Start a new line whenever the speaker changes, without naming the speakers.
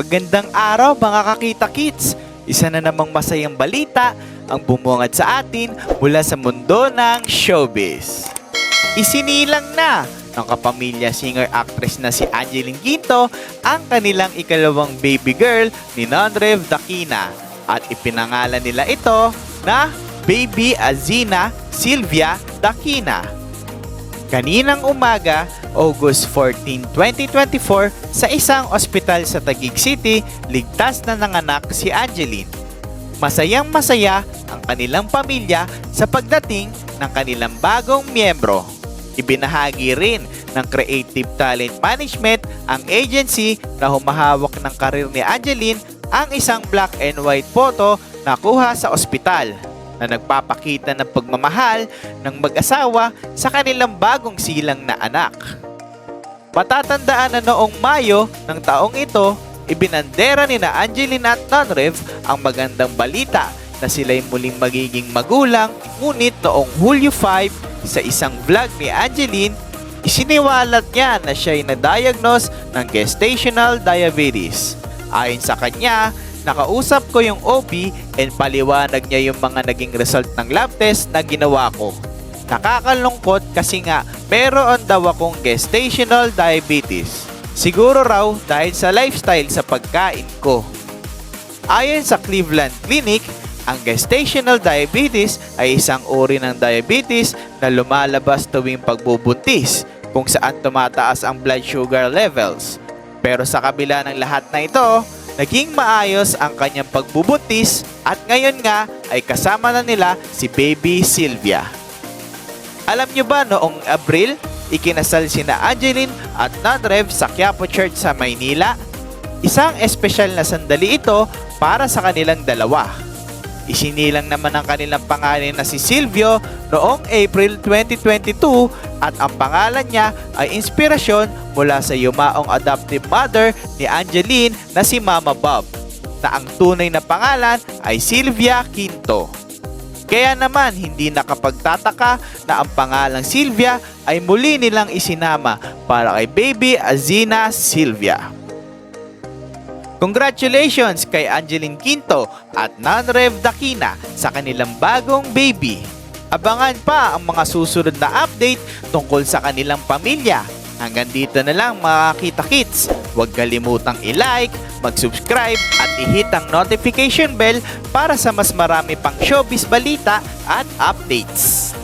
Magandang araw mga kakita kits! Isa na namang masayang balita ang bumungad sa atin mula sa mundo ng showbiz. Isinilang na ng kapamilya singer-actress na si Angeline Quinto ang kanilang ikalawang baby girl ni Nonrev Dakina at ipinangalan nila ito na Baby Azina Silvia Dakina. Kaninang umaga, August 14, 2024, sa isang ospital sa Taguig City, ligtas na nanganak si Angeline. Masayang masaya ang kanilang pamilya sa pagdating ng kanilang bagong miyembro. Ibinahagi rin ng Creative Talent Management ang agency na humahawak ng karir ni Angeline ang isang black and white photo na kuha sa ospital na nagpapakita ng pagmamahal ng mag-asawa sa kanilang bagong silang na anak. Matatandaan na noong Mayo ng taong ito, ibinandera ni na Angelina at Nonrev ang magandang balita na sila'y muling magiging magulang ngunit noong Hulyo 5 sa isang vlog ni Angeline, isiniwalat niya na siya ay na-diagnose ng gestational diabetes. Ayon sa kanya, nakausap ko yung OB and paliwanag niya yung mga naging result ng lab test na ginawa ko. Nakakalungkot kasi nga meron daw akong gestational diabetes. Siguro raw dahil sa lifestyle sa pagkain ko. Ayon sa Cleveland Clinic, ang gestational diabetes ay isang uri ng diabetes na lumalabas tuwing pagbubuntis kung saan tumataas ang blood sugar levels. Pero sa kabila ng lahat na ito, naging maayos ang kanyang pagbubuntis at ngayon nga ay kasama na nila si baby Sylvia. Alam nyo ba noong Abril, ikinasal sina Angeline at Nonrev sa Quiapo Church sa Maynila? Isang espesyal na sandali ito para sa kanilang dalawa. Isinilang naman ang kanilang pangalan na si Silvio noong April 2022 at ang pangalan niya ay inspirasyon mula sa yumaong adoptive mother ni Angeline na si Mama Bob na ang tunay na pangalan ay Silvia Quinto. Kaya naman hindi nakapagtataka na ang pangalang Silvia ay muli nilang isinama para kay baby Azina Silvia. Congratulations kay Angeline Quinto at Nanrev Dakina sa kanilang bagong baby. Abangan pa ang mga susunod na update tungkol sa kanilang pamilya. Hanggang dito na lang mga kita kits. Huwag kalimutang i-like, mag-subscribe at i-hit ang notification bell para sa mas marami pang showbiz balita at updates.